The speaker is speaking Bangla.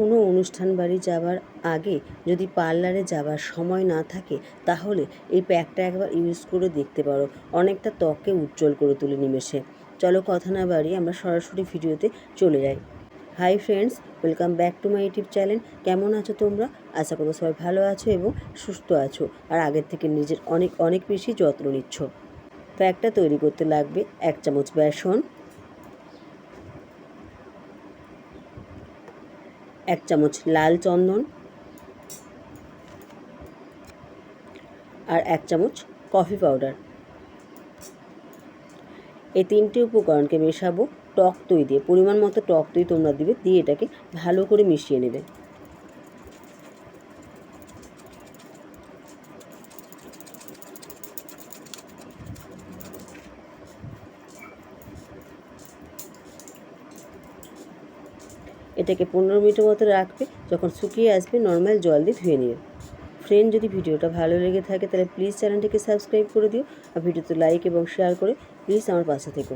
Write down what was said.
কোনো অনুষ্ঠান বাড়ি যাওয়ার আগে যদি পার্লারে যাওয়ার সময় না থাকে, তাহলে এই প্যাকটা একবার ইউজ করে দেখতে পারো। অনেকটা ত্বককে উজ্জ্বল করে তুলে নিমেষে। চলো কথা না বাড়িয়ে আমরা সরাসরি ভিডিওতে চলে যাই। Hi friends, welcome back to my YouTube channel. কেমন আছো তোমরা? আশা করব সবাই ভালো আছো এবং সুস্থ আছো। আর আগের থেকে নিজের অনেক অনেক বেশি যত্ন নিচ্ছ। প্যাকটা তৈরি করতে লাগবে এক চামচ বেসন এক চামচ লাল চন্দন আর এক চামচ কফি পাউডার। এই তিনটি উপকরণকে মেশাবো টক দই দিয়ে। পরিমাণ মতো টক দই তোমরা দিবে, দিয়ে এটাকে ভালো করে মিশিয়ে নেবে। এটাকে পনেরো মিনিটের মতো রাখবে, যখন শুকিয়ে আসবে নর্মাল জল দিয়ে ধুয়ে নিও। ফ্রেন্ড যদি ভিডিওটা ভালো লেগে থাকে, তাহলে প্লিজ চ্যানেলটিকে সাবস্ক্রাইব করে দিও, আর ভিডিওতে লাইক এবং শেয়ার করে প্লিজ আমার পাশে থেকো।